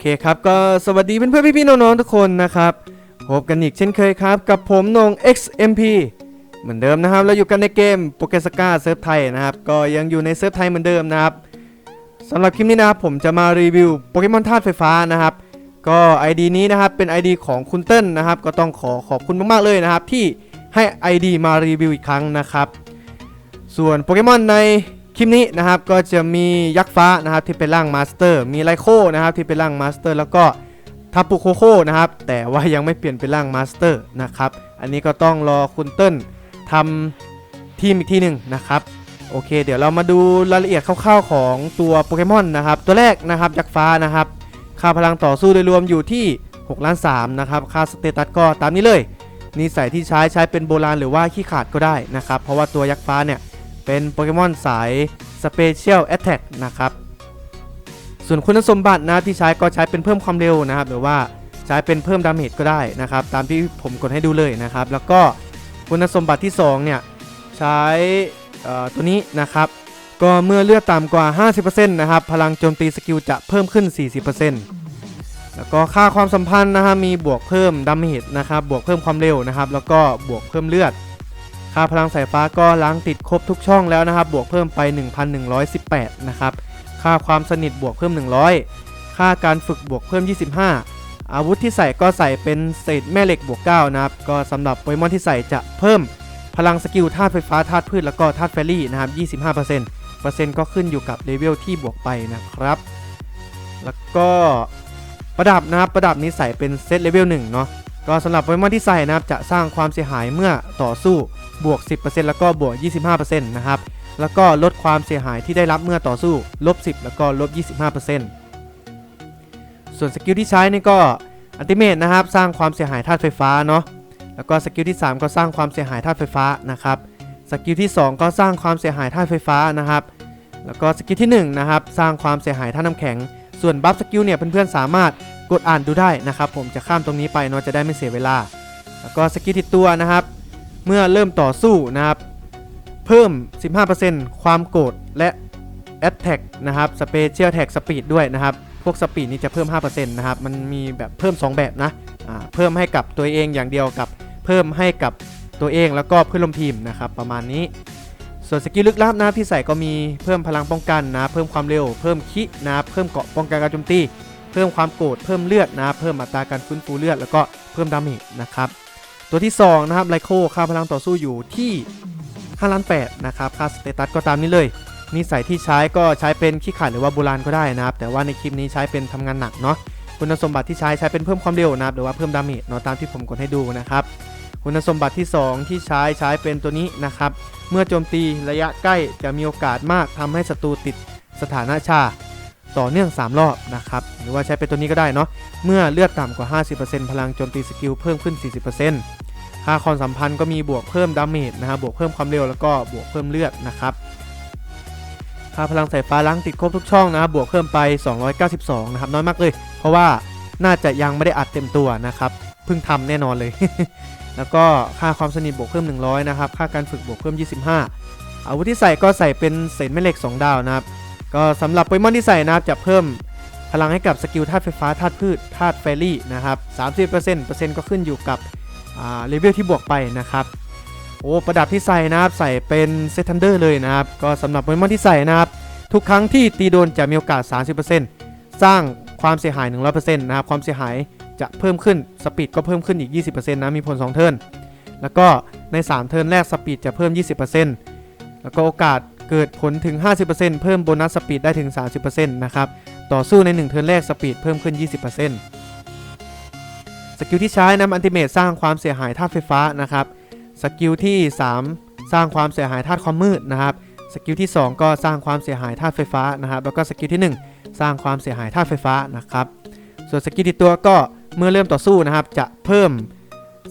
เคครับ ก็สวัสดีเพื่อนๆพี่ๆน้องๆทุกคนนะครับพบกันอีกเช่นเคยครับ กับผมนง XMP เหมือนเดิมนะครับ เราอยู่กันในเกมโปเกสกาเซิร์ฟไทยนะครับ ก็ยังอยู่ในเซิร์ฟไทยเหมือนเดิมนะครับสำหรับคลิปนี้นะครับผมจะมารีวิวโปเกมอนธาตุไฟฟ้านะครับ ก็ ID นี้นะครับเป็น ID ของคุณเติ้ลนะครับ ก็ต้องขอขอบคุณมากๆเลยนะครับ ที่ให้ ID มารีวิวอีกครั้งนะครับ ส่วนโปเกมอนใน ลิปนี้นะครับก็จะมียักษ์ฟ้านะครับที่เป็นร่างมาสเตอร์ มีไลโคนะครับที่เป็นร่างมาสเตอร์ แล้วก็ทับปุโคโคนะครับแต่ว่ายังไม่เปลี่ยนเป็นร่างมาสเตอร์นะครับอันนี้ก็ต้องรอคุณเติ้ลทำทีมอีกทีหนึ่งนะครับโอเค เดี๋ยวเรามาดูรายละเอียดคร่าวๆของตัวโปเกมอนนะครับตัวแรกนะครับยักษ์ฟ้านะครับค่าพลังต่อสู้โดยรวมอยู่ที่6ล้าน3นะครับค่าสเตตัสก็ตามนี้เลยนิสัยที่ใช้ใช้เป็นโบราณหรือว่าขี้ขาดก็ได้นะครับเพราะว่าตัวยักษ์ฟ้าเนี่ย เป็นโปเกมอนสาย Special Attack นะครับ ส่วนคุณสมบัตินะที่ใช้ก็ใช้เป็นเพิ่มความเร็วนะครับ หรือว่าใช้เป็นเพิ่มดาเมจก็ได้นะครับ ตามที่ผมกดให้ดูเลยนะครับ แล้วก็คุณสมบัติที่ 2 เนี่ย ใช้ตัวนี้นะครับ ก็เมื่อเลือดต่ำกว่า 50%นะครับ พลังโจมตีสกิลจะเพิ่มขึ้น 40%แล้วก็ค่าความสัมพันธ์นะครับมีบวกเพิ่มดาเมจนะครับ บวกเพิ่มความเร็วนะครับ แล้วก็บวกเพิ่มเลือด ค่าพลังสายฟ้าก็ล้างติดครบทุกช่องแล้วนะครับ บวกเพิ่มไป 1118 นะครับ ค่าความสนิทบวกเพิ่ม 100 ค่าการฝึกบวกเพิ่ม 25 อาวุธที่ใส่ก็ใส่เป็นเศษแม่เหล็กบวก 9 นะครับ ก็สำหรับโปเกมอนที่ใส่จะเพิ่มพลังสกิลธาตุไฟฟ้าธาตุพืชแล้วก็ธาตุแฟรี่นะครับ 25%เปอร์เซ็นต์ก็ขึ้นอยู่กับเลเวลที่บวกไปนะครับ แล้วก็ประดับนะครับประดับนี้ใส่เป็นเซตเลเวล1เนาะก็สำหรับโปเกมอนที่ใส่นะครับจะสร้างความเสียหายเมื่อต่อสู้ บวก 10%แล้วก็บวก 25%นะครับ แล้วก็ลดความเสียหายที่ได้รับเมื่อต่อสู้ ลบ 10 แล้วก็ลบ 25%ส่วนสกิลที่ใช้นี่ก็อัลติเมทนะครับ สร้างความเสียหายธาตุไฟฟ้าเนาะ แล้วก็สกิลที่ 3 ก็สร้างความเสียหายธาตุไฟฟ้านะครับ สกิลที่ 2 ก็สร้างความเสียหายธาตุไฟฟ้านะครับ แล้วก็สกิลที่1นะครับ สร้างความเสียหายธาตุน้ำแข็ง ส่วนบัฟสกิลเนี่ยเพื่อนๆสามารถกดอ่านดูได้นะครับ ผมจะข้ามตรงนี้ไปเนาะจะได้ไม่เสียเวลา แล้วก็สกิลติดตัวนะครับ เมื่อเริ่มต่อสู้นะครับ เพิ่ม 15%ความโกรธและ Attack นะครับ Special Attack Speed ด้วยนะครับ พวก Speed นี่จะเพิ่ม 5%นะครับ มันมีแบบเพิ่ม 2 แบบนะอ่าเพิ่มให้กับตัวเองอย่างเดียวกับ เพิ่มให้กับตัวเองแล้วก็เพื่อนร่วมทีมนะครับประมาณนี้ ส่วนสกิลลึกลับนะที่ใส่ก็มีเพิ่มพลังป้องกันนะ เพิ่มความเร็ว เพิ่มคินะเพิ่มเกาะป้องกันการโจมตี เพิ่มความโกรธ เพิ่มเลือดนะ เพิ่มอัตราการฟื้นฟูเลือด แล้วก็เพิ่มดาเมจนะครับ ตัวที่ 2 นะครับไลโคค่าพลังต่อสู้อยู่ที่5ล้าน8นะครับค่าสเตตัสก็ตามนี้เลยนิสัยที่ใช้ก็ใช้เป็นขี้ขาดหรือว่าโบราณก็ได้นะครับ แต่ว่าในคลิปนี้ใช้เป็นทำงานหนักเนาะคุณสมบัติที่ใช้ใช้เป็นเพิ่มความเร็วนะครับหรือว่าเพิ่มดาเมจเนาะตามที่ผมกดให้ดูนะครับคุณสมบัติที่ 2 ที่ใช้ใช้เป็นตัวนี้นะครับ เมื่อโจมตีระยะใกล้จะมีโอกาสมากทำให้ศัตรูติดสถานะชา ต่อเนื่อง 3 รอบนะครับหรือว่าใช้เป็นตัวนี้ก็ได้เนาะเมื่อเลือดต่ำกว่า 50%พลังโจมตีสกิลเพิ่มขึ้น 40%ค่าความสัมพันธ์ก็มีบวกเพิ่มดาเมจนะครับบวกเพิ่มความเร็วแล้วก็บวกเพิ่มเลือดนะครับค่าพลังสายฟ้าล้างติดครบทุกช่องนะครับบวกเพิ่มไป 292 นะครับน้อยมากเลย เพราะว่าน่าจะยังไม่ได้อัดเต็มตัวนะครับเพิ่งทำแน่นอนเลย แล้วก็ค่าความสนิทบวกเพิ่ม 100 นะครับ ค่าการฝึกบวกเพิ่ม 25 อาวุธที่ใส่ก็ใส่เป็นเศษแม่เหล็ก 2 ดาวนะครับ ก็สำหรับโปเกมอนที่ใส่นะครับจะเพิ่มพลังให้กับสกิลธาตุไฟฟ้าธาตุพืชธาตุแฟรี่นะครับ30%เปอร์เซ็นต์ก็ขึ้นอยู่กับเลเวลที่บวกไปนะครับโอ้ประดับที่ใส่นะครับใส่เป็นเซทันเดอร์เลยนะครับก็สำหรับโปเกมอนที่ใส่นะครับทุกครั้งที่ตีโดนจะมีโอกาส 30%สร้างความเสียหาย 100%นะครับความเสียหายจะเพิ่มขึ้นสปีดก็เพิ่มขึ้นอีก 20%นะมีผล 2 เทิร์นแล้วก็ใน 3 เทิร์นแรกสปีดจะเพิ่ม 20%แล้วก็โอกาส เกิดผลถึง 50%เพิ่มโบนัสสปีดได้ถึง 30%นะครับ ต่อสู้ใน 1 เทิร์นแรกสปีดเพิ่มขึ้น 20%สกิลที่ใช้นำอันติเมตสร้างความเสียหายธาตุไฟฟ้านะครับ สกิลที่ 3 สร้างความเสียหายธาตุความมืดนะครับ สกิลที่ 2 ก็สร้างความเสียหายธาตุไฟฟ้านะครับ แล้วก็สกิลที่ 1 สร้างความเสียหายธาตุไฟฟ้านะครับ ส่วนสกิลติดตัวก็เมื่อเริ่มต่อสู้นะครับ จะเพิ่ม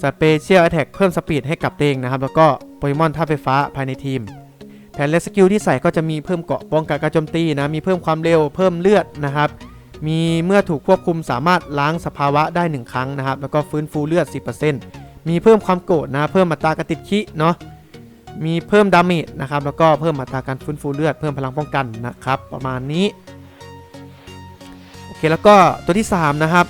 สเปเชียล a t แท c เพิ่มสปีดให้กับเองนะครับ แล้วก็โปเกมอนธาตุไฟฟ้าภายในทีม แผนและสกิลที่ใส่ก็จะมีเพิ่มเกาะป้องกันการโจมตีนะ มีเพิ่มความเร็ว เพิ่มเลือดนะครับ มีเมื่อถูกควบคุมสามารถล้างสภาวะได้ 1 ครั้งนะครับ แล้วก็ฟื้นฟูเลือด 10%มีเพิ่มความโกรธนะ เพิ่มอัตราการติดคิเนาะ มีเพิ่มดาเมจนะครับ แล้วก็เพิ่มอัตราการฟื้นฟูเลือด เพิ่มพลังป้องกันนะครับ ประมาณนี้ โอเค แล้วก็ตัวที่ 3 นะครับ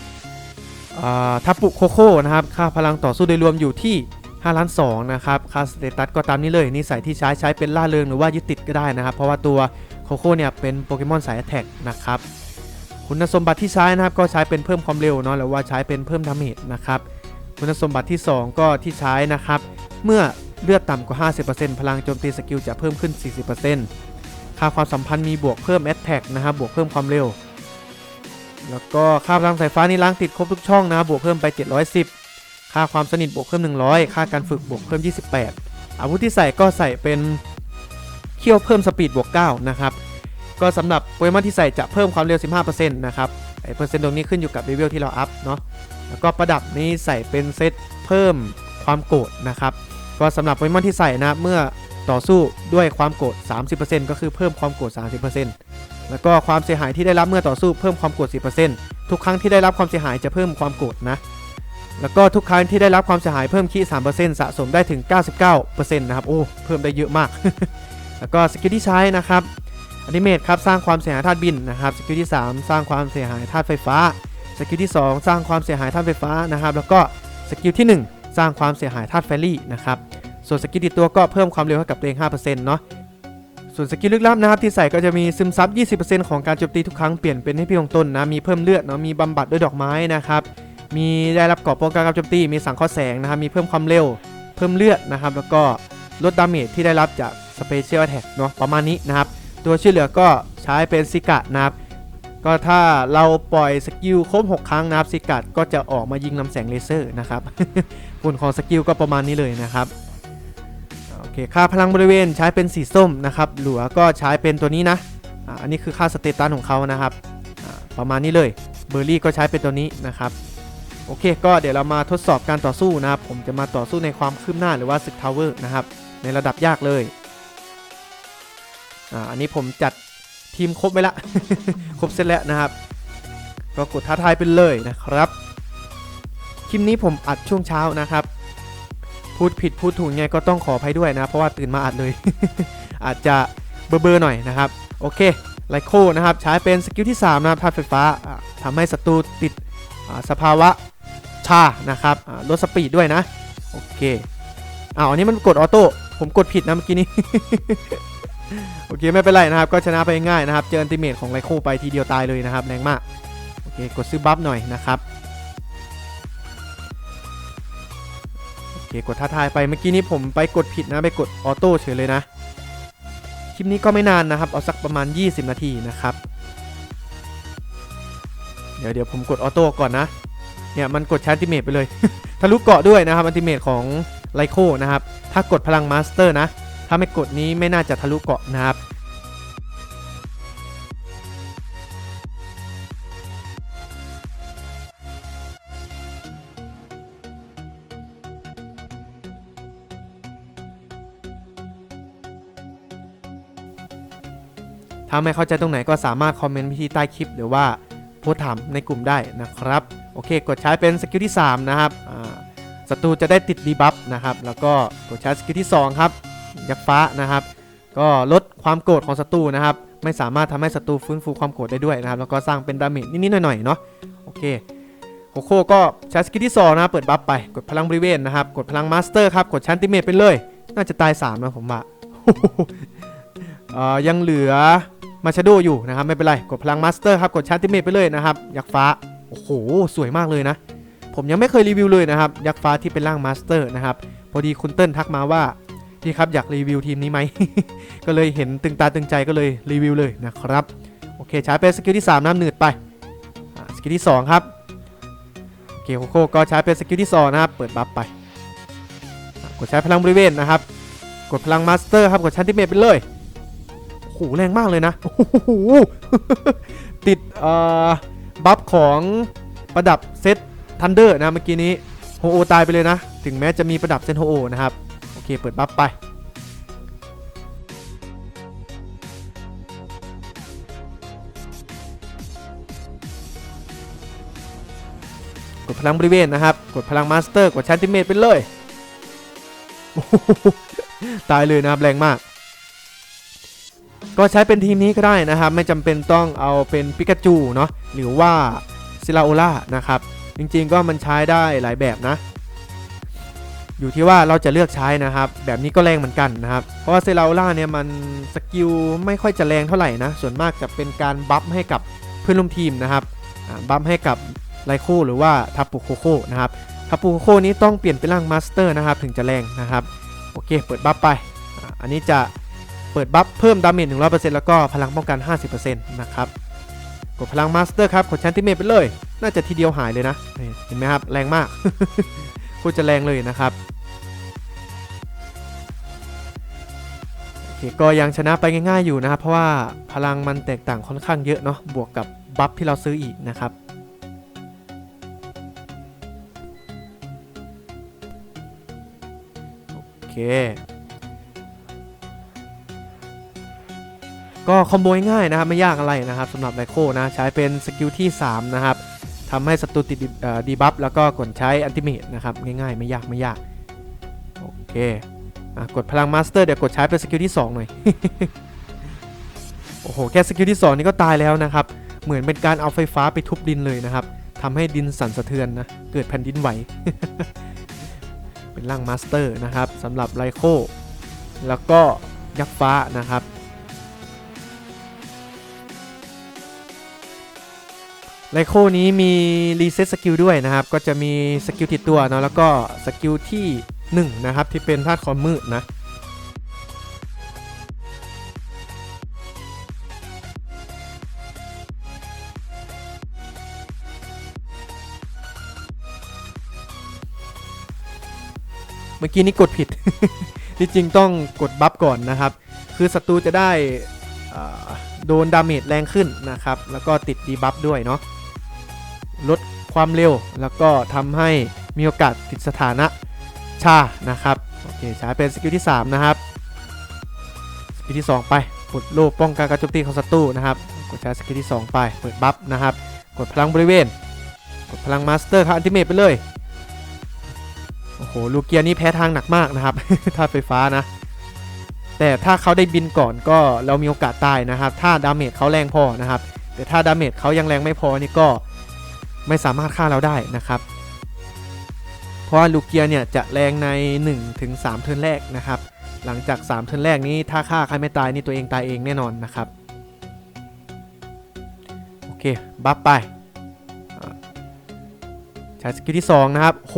ทับปุโคโค่นะครับ ค่าพลังต่อสู้โดยรวมอยู่ที่ 5ล้าน2นะครับค่าสเตตัสก็ตามนี้เลยนิสัยที่ใช้ใช้เป็นล่าเริงหรือว่ายึดติดก็ได้นะครับ เพราะว่าตัวโคโค่เนี่ยเป็นโปเกมอนสายแอตแทกนะครับคุณสมบัติที่ใช้นะครับก็ใช้เป็นเพิ่มความเร็วเนาะหรือว่าใช้เป็นเพิ่มดาเมจนะครับคุณสมบัติที่ 2 ก็ที่ใช้นะครับเมื่อเลือดต่ำกว่า 50%พลังโจมตีสกิลจะเพิ่มขึ้น 40%ค่าความสัมพันธ์มีบวกเพิ่มแอตแทกนะครับบวกเพิ่มความเร็ว แล้วก็ค่าพลังสายฟ้านี่ล้างติดครบทุกช่องนะบบวกเพิ่มไป 710 ค่าความสนิทบวกเพิ่ม 100 ค่าการฝึกบวกเพิ่ม 28 อาวุธที่ใส่ก็ใส่เป็นเขี้ยวเพิ่มสปีดบวก 9 นะครับ ก็สำหรับโปเกมอนที่ใส่จะเพิ่มความเร็ว 15%นะครับไอเปอร์เซ็นต์ตรงนี้ขึ้นอยู่กับเลเวลที่เราอัพเนาะแล้วก็ประดับนี้ใส่เป็นเซตเพิ่มความโกรธนะครับก็สำหรับโปเกมอนที่ใส่นะเมื่อต่อสู้ด้วยความโกรธ 30%ก็คือเพิ่มความโกรธ 30%แล้วก็ความเสียหายที่ได้รับเมื่อต่อสู้เพิ่มความโกรธ 10%ทุกครั้งที่ได้รับความเสียหายจะเพิ่มความโกรธนะ แล้วก็ทุกครั้งที่ได้รับความเสียหายเพิ่มคี3%สะสมได้ถึง 99%นะครับ โอ้ เพิ่มได้เยอะมาก แล้วก็สกิลที่ใช้นะครับอนิเมตครับ สร้างความเสียหายธาตุบินนะครับ สกิลที่ 3 สร้างความเสียหายธาตุไฟฟ้า สกิลที่ 2 สร้างความเสียหายธาตุไฟฟ้านะครับ แล้วก็สกิลที่ 1 สร้างความเสียหายธาตุแฟรี่นะครับ ส่วนสกิลติดตัวก็เพิ่มความเร็วให้กับตัวเอง5%เนาะ ส่วนสกิลลึกลับนะครับที่ใส่ก็จะมีซึมซับ 20%ของการโจมตีทุกครั้งเปลี่ยนเป็นให้พี่ของตนนะ มีเพิ่มเลือดเนาะ มีบำบัดด้วยดอกไม้นะครับ มีได้รับเกราะป้องกันการโจมตี มีสังเคราะห์แสงนะครับ มีเพิ่มความเร็ว เพิ่มเลือดนะครับ แล้วก็ลดดาเมจที่ได้รับจากสเปเชียลแท็กเนาะ ประมาณนี้นะครับ ตัวช่วยเหลือก็ใช้เป็นซิกะนะครับ ก็ถ้าเราปล่อยสกิลครบ 6 ครั้งนะครับซิกัดก็จะออกมายิงลำแสงเลเซอร์นะครับผลของสกิลก็ประมาณนี้เลยนะครับโอเคค่าพลังบริเวณใช้เป็นสีส้มนะครับ หลัวก็ใช้เป็นตัวนี้นะอันนี้คือค่าสเตตัสของเขานะครับ ประมาณนี้เลย เบอร์รี่ก็ใช้เป็นตัวนี้นะครับ โอเค ก็เดี๋ยวเรามาทดสอบการต่อสู้นะครับ ผมจะมาต่อสู้ในความคืบหน้าหรือว่าศึกทาวเวอร์นะครับ ในระดับยากเลยอ่าอันนี้ผมจัดทีมครบไปละ ครบเสร็จแล้วนะครับ ก็กดท้าทายไปเลยนะครับ คลิปนี้ผมอัดช่วงเช้านะครับ พูดผิดพูดถูกไงก็ต้องขออภัยด้วยนะ เพราะว่าตื่นมาอัดเลย อาจจะเบอร์ๆหน่อยนะครับ โอเคไลโคนะครับ ใช้เป็นสกิลที่ 3 นะครับธาตุไฟฟ้าอะทำให้ศัตรูติดสภาวะ ชานะครับลดสปีดด้วยนะ โอเคอ้าวอันนี้มันกดออโต้ผมกดผิดนะเมื่อกี้นี้ โอเคไม่เป็นไรนะครับ ก็ชนะไปง่ายนะครับ เจออันติเมตของไลโคไปทีเดียวตายเลยนะครับแรงมากโอเคกดซื้อบัฟหน่อยนะครับโอเคกดท้าทายไปเมื่อกี้นี้ผมไปกดผิดนะไปกดออโต้เฉยเลยนะคลิปนี้ก็ไม่นานนะครับ เอาสักประมาณ 20 นาทีนะครับ เดี๋ยวเดี๋ยวผมกดออโต้ก่อนนะ เนี่ยมันกดชาร์จอันติเมตไปเลย ทะลุเกาะด้วยนะครับอันติเมตของไลโคนะครับ ถ้ากดพลังมาสเตอร์นะ ถ้าไม่กดนี้ไม่น่าจะทะลุเกาะนะครับถ้าไม่เข้าใจตรงไหนก็สามารถคอมเมนต์ที่ใต้คลิปหรือว่า โพสถามในกลุ่มได้นะครับ โอเค กดใช้เป็นสกิลที่ 3 นะครับศัตรูจะได้ติดดีบัฟนะครับ แล้วก็กดใช้สกิลที่ 2 ครับ ยักษ์ฟ้านะครับ ก็ลดความโกรธของศัตรูนะครับ ไม่สามารถทำให้ศัตรูฟื้นฟูความโกรธได้ด้วยนะครับ แล้วก็สร้างเป็นดาเมจนิดๆหน่อยๆเนาะ โอเคโคโค่ก็ใช้สกิลที่2นะเปิดบัฟไป กดพลังบริเวณนะครับ กดพลังมาสเตอร์ครับ กดชั้นติเมตไปเลย น่าจะตาย3นะผมว่าเอ่อยังเหลือ มาชโดอยู่นะครับไม่เป็นไร กดพลังมาสเตอร์ครับกดชาร์ติเมตไปเลยนะครับยักษ์ฟ้า โอ้โห สวยมากเลยนะ ผมยังไม่เคยรีวิวเลยนะครับยักษ์ฟ้าที่เป็นร่างมาสเตอร์นะครับพอดีคุณเติ้ลทักมาว่าพี่ครับอยากรีวิวทีมนี้ไหม ก็เลยเห็นตึงตาตึงใจก็เลยรีวิวเลยนะครับ โอเคใช้เป็นสกิลที่ 3 น้ำหนืดไปสกิลที่ 2 ครับโอเคโคโค่ก็ใช้เป็นสกิลที่ 2 นะครับ เปิดบัฟไป กดใช้พลังบริเวณนะครับ กดพลังมาสเตอร์ครับ กดชันติเมตไปเลย หแรงมากเลยนะ โอ้โห ติดบัฟของประดับเซตทันเดอร์นะเมื่อกี้นี้โฮโอตายไปเลยนะ ถึงแม้จะมีประดับเซตโฮโอนะครับ โอเค เปิดบัฟไป กดพลังบริเวณนะครับ กดพลังมาสเตอร์ กดชันติเมตไปเลย ตายเลยนะครับแรงมาก ก็ใช้เป็นทีมนี้ก็ได้นะครับ ไม่จำเป็นต้องเอาเป็นปิกาจูเนาะหรือว่าซิลาโอล่านะครับ จริงๆก็มันใช้ได้หลายแบบนะ อยู่ที่ว่าเราจะเลือกใช้นะครับ แบบนี้ก็แรงเหมือนกันนะครับ เพราะว่าเซราโอล่าเนี่ยมันสกิลไม่ค่อยจะแรงเท่าไหร่นะ ส่วนมากจะเป็นการบัฟให้กับเพื่อนร่วมทีมนะครับบัฟให้กับไลโคหรือว่าทับปุโคโคนะครับทับปุโคโคนี้ต้องเปลี่ยนเป็นร่างมาสเตอร์นะครับ ถึงจะแรงนะครับ โอเค เปิดบัฟไป อันนี้จะ เปิดบัฟเพิ่มดาเมจ100%แล้วก็พลังป้องกัน 50%นะครับ กดพลังมาสเตอร์ครับ กดชั้นติเมตไปเลย น่าจะทีเดียวหายเลยนะ เห็นไหมครับ แรงมากโคตรจะแรงเลยนะครับโอเคก็ยังชนะไปง่ายๆอยู่นะครับ เพราะว่าพลังมันแตกต่างค่อนข้างเยอะเนาะบวกกับบัฟที่เราซื้ออีกนะครับโอเค ก็คอมโบง่ายๆนะครับไม่ยากอะไรนะครับสำหรับไลโคนะใช้เป็นสกิลที่ 3 นะครับทำให้ศัตรูติดดีบัฟแล้วก็กดใช้อันติเมตนะครับง่ายๆ ไม่ยากไม่ยาก โอเคอกดพลังมาสเตอร์เดี๋ยวกดใช้เป็นสกิลที่ 2 หน่อย โอ้โห แค่สกิลที่ 2 นี่ก็ตายแล้วนะครับ เหมือนเป็นการเอาไฟฟ้าไปทุบดินเลยนะครับทำให้ดินสั่นสะเทือนนะ เกิดแผ่นดินไหว เป็นร่างมาสเตอร์นะครับสำหรับไลโคแล้วก็ยักษ์ฟ้านะครับ ไลโคนี้มีรีเซ็ตสกิลด้วยนะครับ ก็จะมีสกิลติดตัวเนาะแล้วก็สกิลที่1นะครับที่เป็นธาตุความมืดนะเมื่อกี้นี้กดผิดที่จริงต้องกดบัฟก่อนนะครับ คือศัตรูจะได้โดนดาเมจแรงขึ้นนะครับ แล้วก็ติดดีบัฟด้วยเนาะ ลดความเร็ว แล้วก็ทำให้มีโอกาสติดสถานะชานะครับโอเคใช้เป็นสกิลที่ 3 นะครับสกิลที่ 2 ไปปลดโล่ป้องกันการโจมตีของศัตรูนะครับกดใช้สกิลที่ 2 ไปเปิดบัฟนะครับ กดพลังบริเวณ กดพลังมาสเตอร์ครับอันติเมตไปเลยโอ้โหลูเกียนี่แพ้ทางหนักมากนะครับธาไฟฟ้านะ แต่ถ้าเขาได้บินก่อนก็เรามีโอกาสตายนะครับ ถ้าดาเมจเขาแรงพอนะครับ แต่ถ้าดาเมจเขายังแรงไม่พอนี่ก็ ไม่สามารถฆ่าเราได้นะครับ เพราะว่าลูเกียเนี่ยจะแรงใน1-3ถึง3เทิร์นแรกนะครับ หลังจาก 3 เทิร์นแรกนี้ถ้าฆ่าใครไม่ตายนี่ตัวเองตายเองแน่นอนนะครับ โอเค บัฟไปอ่าใช้สกิลที่ 2 นะครับโห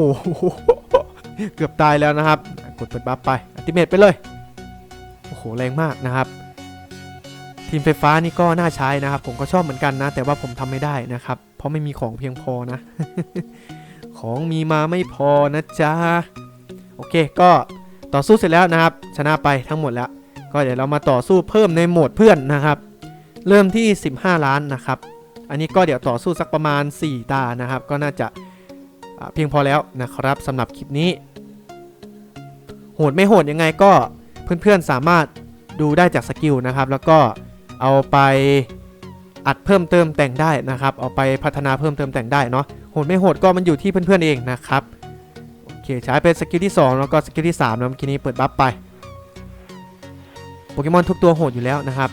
เกือบตายแล้วนะครับ กดเปิดบัฟไปอัติเมตไปเลย โอ้โห แรงมากนะครับ ทีมไฟฟ้านี่ก็น่าใช้นะครับ ผมก็ชอบเหมือนกันนะ แต่ว่าผมทำไม่ได้นะครับ เพราะไม่มีของเพียงพอนะ ของมีมาไม่พอนะจ๊ะ โอเคก็ต่อสู้เสร็จแล้วนะครับ ชนะไปทั้งหมดแล้ว ก็เดี๋ยวเรามาต่อสู้เพิ่มในโหมดเพื่อนนะครับ เริ่มที่ 15 ล้านนะครับ อันนี้ก็เดี๋ยวต่อสู้สักประมาณ 4 ตานะครับ ก็น่าจะเพียงพอแล้วนะครับสำหรับคลิปนี้ โหดไม่โหดยังไงก็เพื่อนๆสามารถดูได้จากสกิลนะครับ แล้วก็เอาไป อัดเพิ่มเติมแต่งได้นะครับเอาไปพัฒนาเพิ่มเติมแต่งได้เนาะโหดไม่โหดก็มันอยู่ที่เพื่อนๆเองนะครับโอเคใช้เป็นสกิลที่ 2 แล้วก็สกิลที่3แล้วเมื่อกี้นี้เปิดบัฟไปโปเกมอนทุกตัวโหดอยู่แล้วนะครับ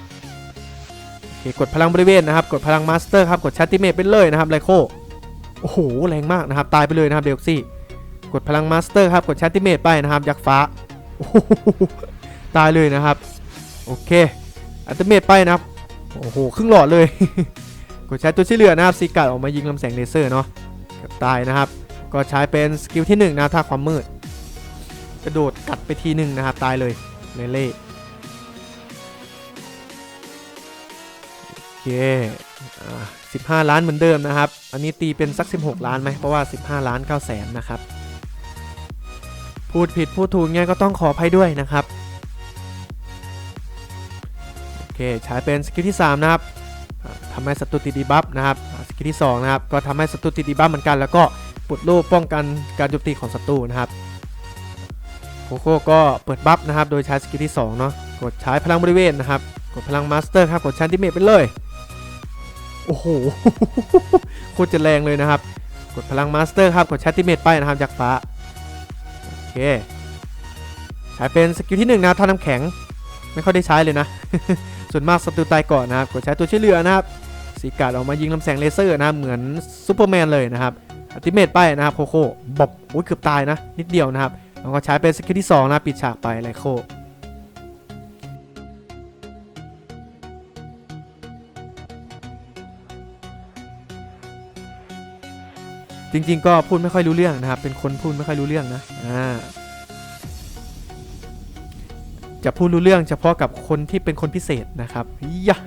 โอเคกดพลังบริเวณนะครับ กดพลังมาสเตอร์ครับกดชัตติเมตไปเลยนะครับไลโคโอ้โหแรงมากนะครับตายไปเลยนะครับเดลซี่กดพลังมาสเตอร์ครับกดชัตติเมตไปนะครับยักษ์ฟ้าโอ้โหตายเลยนะครับโอเคอัติเมตไปนะครับ โอ้โหครึ่งหลอดเลย กดใช้ตัวช่เหลือนะครับซีกัดออกมายิงลำแสงเลเซอร์เนาะเกือบตายนะครับ ก็ใช้เป็นสกิลที่1นะท่าความมืด กระโดดกัดไปทีหนึ่งนะครับ ตายเลยเลเล่โอเคอ่า15ล้านเหมือนเดิมนะครับ อันนี้ตีเป็นสัก 16 ล้านไหมเพราะว่า 15 ล้าน9แสนนะครับ พูดผิดพูดถูกเงี้ยก็ต้องขออภัยด้วยนะครับ เคใช้เป็นสกิลที่ 3 นะครับทำให้ศัตรูติดดีบัฟนะครับสกิลที่2นะครับก็ทำให้ศัตรูติดดีบัฟเหมือนกัน แล้วก็ปลดโล่ป้องกันการโจมตีของศัตรูนะครับโคโค่ก็เปิดบัฟนะครับโดยใช้สกิลที่2เนาะกดใช้พลังบริเวณนะครับกดพลังมาสเตอร์ครับกดชันติเมตไปเลยโอ้โหโคตรจะแรงเลยนะครับ กดพลังมาสเตอร์ครับกดชันติเมตไปนะครับจากฟ้าโอเคใช้เป็นสกิลที่1นะครับท่าน้ำแข็งไม่ค่อยได้ใช้เลยนะ ส่วนมากศัตรูตายก่อนนะครับกดใช้ตัวช่วยเหลือนะครับสีกาดออกมายิงลำแสงเลเซอร์นะครับเหมือนซูเปอร์แมนเลยนะครับอัติเมตไปนะครับโคโค่บอบโอ้ยเกือบตายนะ นิดเดียวนะครับแล้วก็ใช้เป็นสกิลที่2นะปิดฉากไปไลโคจริงๆ ก็พูดไม่ค่อยรู้เรื่องนะครับ เป็นคนพูดไม่ค่อยรู้เรื่องนะ อ่า จะพูดรู้เรื่องเฉพาะกับคนที่เป็นคนพิเศษนะครับยะ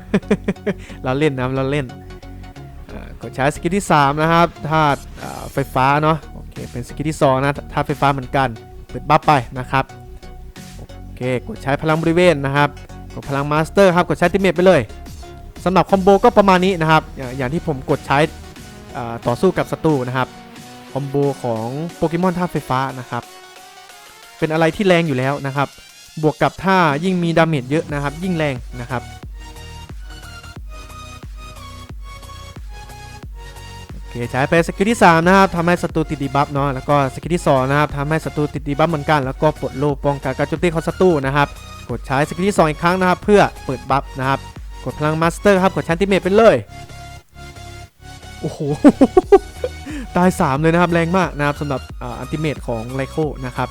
เราเล่นนะเราเล่นกดใช้สกิลที่ 3 นะครับธาตุอ่าไฟฟ้าเนาะโอเคเป็นสกิลที่ 2 นะธาตุไฟฟ้าเหมือนกันเปิดบัฟไปนะครับโอเคกดใช้พลังบริเวณนะครับกดพลังมาสเตอร์ครับกดใช้ติเมตไปเลยสำหรับคอมโบก็ประมาณนี้นะครับ อย่างอย่างที่ผมกดใช้ต่อสู้กับศัตรูนะครับคอมโบของโปเกมอนท่าตุไฟฟ้านะครับเป็นอะไรที่แรงอยู่แล้วนะครับ บวกกับถ้ายิ่งมีดาเมจเยอะนะครับ ยิ่งแรงนะครับโอเคใช้ไปสกิลที่3นะครับทำให้ศัตรูติดดีบัฟเนาะแล้วก็สกิลที่2นะครับทำให้ศัตรูติดดีบัฟเหมือนกันแล้วก็ปลดโลป้องกันการโจมตีของศัตรูนะครับกดใช้สกิลที่ 2 อีกครั้งนะครับ เพื่อเปิดบัฟนะครับ กดพลังมาสเตอร์ครับกดชันติเมตไปเลยโอ้โหตาย 3 เลยนะครับแรงมากนะครับสำหรับอัลติเมทของไลโคนะครับ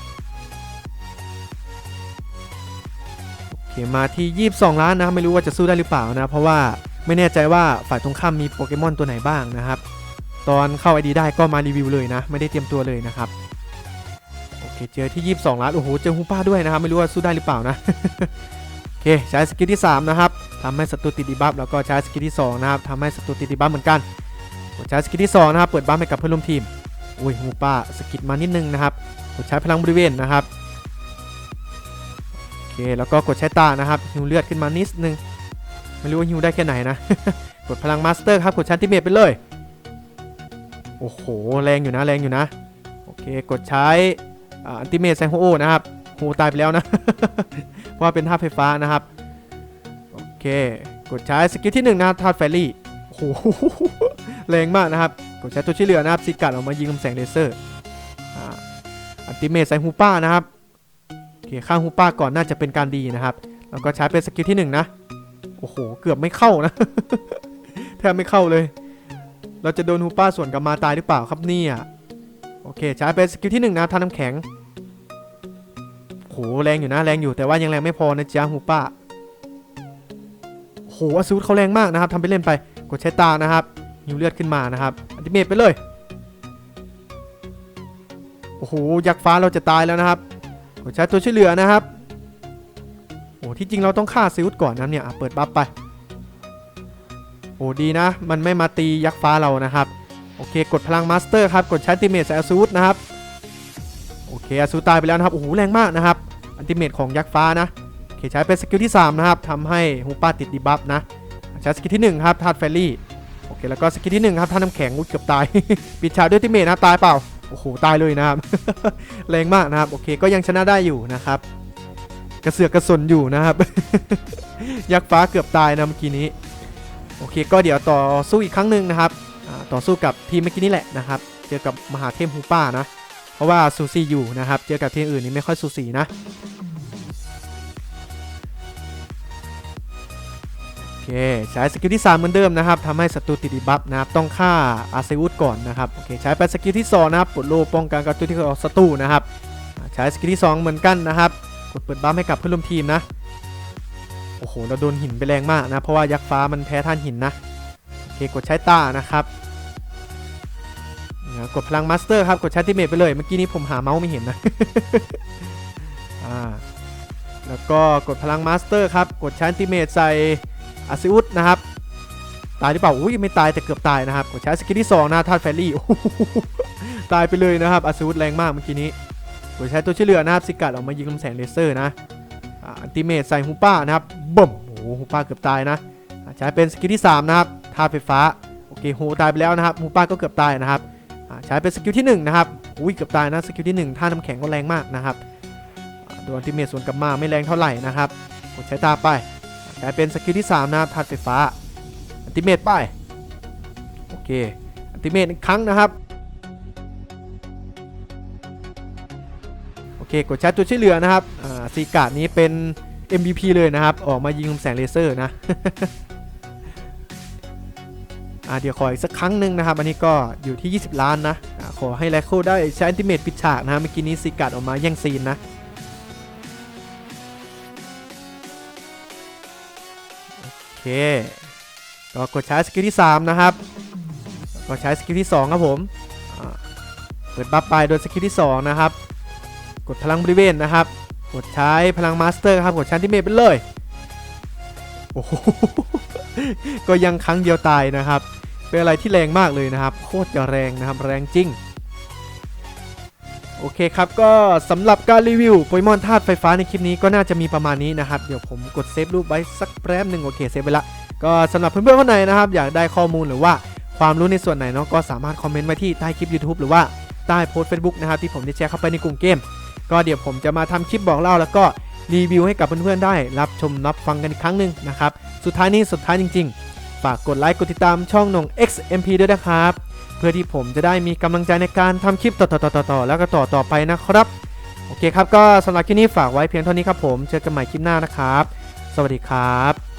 มาที่ 22 ล้านนะครับไม่รู้ว่าจะสู้ได้หรือเปล่านะ เพราะว่าไม่แน่ใจว่าฝ่ายตรงข้ามมีโปเกมอนตัวไหนบ้างนะครับ ตอนเข้า ID ได้ก็มารีวิวเลยนะ ไม่ได้เตรียมตัวเลยนะครับโอเคเจอที่ 22 ล้านโอ้โหเจอฮูป้าด้วยนะครับ ไม่รู้ว่าสู้ได้หรือเปล่านะโอเคใช้สกิลที่ 3 นะครับทำให้ศัตรูติดดีบัฟแล้วก็ใช้สกิลที่ 2 นะครับทำให้ศัตรูติดดีบัฟเหมือนกันใช้สกิลที่ 2 นะครับ เปิดบัฟให้กับเพื่อนร่วมทีมอุ้ยฮูป้าสกิลมานิดนึงนะครับใช้พลังบริเวณนะครับ เค แล้วก็กดใช้ตานะครับฮิวเลือดขึ้นมานิดนึง ไม่รู้ว่าฮิวได้แค่ไหนนะ กดพลังมาสเตอร์ครับ กดชันติเมตไปเลย โอ้โห แรงอยู่นะ แรงอยู่นะ โอเค กดใช้อันติเมตไซโฮโอนะครับโหตายไปแล้วนะ เพราะว่าเป็นท่าตุไฟฟ้านะครับ โอเค กดใช้สกิลที่1นะครับท่าตุแฟรี่โอ้โหแรงมากนะครับ กดใช้ตัวช่วยเหลือนะครับซิกัดออกมายิงลำแสงเลเซอร์อันติเมตใส่ฮูป้านะครับ เคข้างฮูป้าก่อนน่าจะเป็นการดีนะครับ แล้วก็ใช้เป็นสกิลที่1นะ โอ้โห เกือบไม่เข้านะ แทบไม่เข้าเลย เราจะโดนฮูป้าส่วนกลับมาตายหรือเปล่าครับเนี่ย โอเคใช้เป็นสกิลที่1นะท่าน้ำแข็งโหแรงอยู่นะแรงอยู่แต่ว่ายังแรงไม่พอนะจ๊ะฮูป้าโหอสูตเขาแรงมากนะครับทำไปเล่นไป กดใช้ตานะครับหิวเลือดขึ้นมานะครับอันติเมตไปเลย โอ้โหยักษ์ฟ้าเราจะตายแล้วนะครับ ใช้ตัวช่วยเหลือนะครับโอ้ที่จริงเราต้องฆ่าซิลก่อนนะเนี่ยเปิดบัฟไปโอ้ดีนะ มันไม่มาตียักษ์ฟ้าเรานะครับ โอเค กดพลังมาสเตอร์ครับ กดใช้ติเมตใส่อาซูดนะครับ โอเคอาซูดตายไปแล้วนะครับ โอ้โห แรงมากนะครับ อันติเมตของยักษ์ฟ้านะ โอเค ใช้เป็นสกิลที่ 3 นะครับทำให้ฮูป้าติดดีบัฟนะ ใช้สกิลที่ 1 ครับธาตุแฟรี่ โอเค แล้วก็สกิลที่ 1 ครับธาตุน้ำแข็งอุ๊ยเกือบตาย ปิดฉากด้วยติเมตนะ ตายเปล่า โอ้โหตายเลยนะครับ แรงมากนะครับ โอเค ก็ยังชนะได้อยู่นะครับ กระเสือกกระสนอยู่นะครับ ยักษ์ฟ้าเกือบตายนะเมื่อกี้นี้ โอเค ก็เดี๋ยวต่อสู้อีกครั้งหนึ่งนะครับต่อสู้กับทีมเมื่อกี้นี้แหละนะครับ เจอกับมหาเทพฮูป้านะ เพราะว่าซูซี่อยู่นะครับ เจอกับทีมอื่นนี่ไม่ค่อยซูซี่นะ ใช้สกิลที่ 3 เหมือนเดิมนะครับทำให้ศัตรูติดบัฟนะครับต้องฆ่าอาเซอุสก่อนนะครับโอเคใช้ไปสกิลที่2นะครับปลดโลป้องกันการโจมตีของศัตรูนะครับใช้สกิลที่ 2 เหมือนกันนะครับกดเปิดบัฟให้กับเพื่อนร่วมทีมนะโอ้โหเราโดนหินไปแรงมากนะเพราะว่ายักษ์ฟ้ามันแพ้ท่านหินนะโอเคกดใช้ตานะครับกดพลังมาสเตอร์ครับกดใช้ติเมตไปเลยเมื่อกี้นี้ผมหาเมาส์ไม่เห็นนะแล้วก็กดพลังมาสเตอร์ครับ กดใช้ติเมตใส่ ซิอุสนะครับ ตายหรือเปล่าอุ้ยไม่ตายแต่เกือบตายนะครับกดใช้สกิลที่2นะธาตุแฟรี่ตายไปเลยนะครับอาซิอุสแรงมากเมื่อกี้นี้กดใช้ตัวช่วยเหลือนะครับสิกัดออกมายิงลำแสงเลเซอร์นะอันติเมตใส่ฮูป้านะครับบ่มโอ้โหฮูป้าเกือบตายนะใช้เป็นสกิลที่3นะครับธาตุไฟฟ้าโอเคฮูตายไปแล้วนะครับฮูป้าก็เกือบตายนะครับใช้เป็นสกิลที่1นะครับอุ้ยเกือบตายนะสกิลที่1ท่าน้ำแข็งก็แรงมากนะครับโดนอันติเมตส่วนกลับมาไม่แรงเท่าไหร่นะครับกดใช้ตาไป อ่าใช้เป็นสกิลที่3นะครับธาตุไฟฟ้าอันติเมตไปโอเคอันติเมตอีกครั้งนะครับโอเคกดใช้ตัวช่วยเหลือนะครับอ่าซีการ์ดนี้เป็น MVP เลยนะครับ ออกมายิงแสงเลเซอร์นะเดี๋ยวขออีกสักครั้งหนึ่งนะครับ อันนี้ก็อยู่ที่ 20 ล้านนะอะขอให้แลคโคได้ใช้อันติเมตปิดฉากนะเมื่อกี้นี้ซิกัดออกมาแย่งซีนนะ เค ก็กดใช้สกิลที่ 3 นะครับ ก็ใช้สกิลที่ 2 ครับผม เปิดบัฟไปโดยสกิลที่ 2 นะครับ กดพลังบริเวณนะครับ กดใช้พลังมาสเตอร์ครับ กดใช้ที่เมทไปเลย โอ้โห ก็ยังครั้งเดียวตายนะครับ เป็นอะไรที่แรงมากเลยนะครับ โคตรจะแรงนะครับ แรงจริง โอเคครับ ก็สำหรับการรีวิวโปเกมอนธาตุไฟฟ้าในคลิปนี้ก็น่าจะมีประมาณนี้นะครับ เดี๋ยวผมกดเซฟรูปไว้สักแป๊บหนึ่งโอเคเซฟไปละ ก็สำหรับเพื่อนๆคนไหนนะครับ อยากได้ข้อมูลหรือว่าความรู้ในส่วนไหนเนาะก็สามารถคอมเมนต์ไว้ที่ใต้คลิป YouTube หรือว่าใต้โพสต์ Facebook นะครับที่ผมได้แชร์เข้าไปในกลุ่มเกม ก็เดี๋ยวผมจะมาทำคลิปบอกเล่า แล้วก็รีวิวให้กับเพื่อนๆได้ รับชมรับฟังกันอีกครั้งหนึ่งนะครับสุดท้ายนี้สุดท้ายจริง ๆ ฝากกดไลค์กดติดตามช่องนง XMP ด้วยนะครับ เพื่อที่ผมจะได้มีกำลังใจในการทำคลิปต่อๆๆๆแล้วก็ต่อต่อไปนะครับ โอเคครับก็สำหรับคลิปนี้ฝากไว้เพียงเท่านี้ครับผมเจอกันใหม่คลิปหน้านะครับ สวัสดีครับ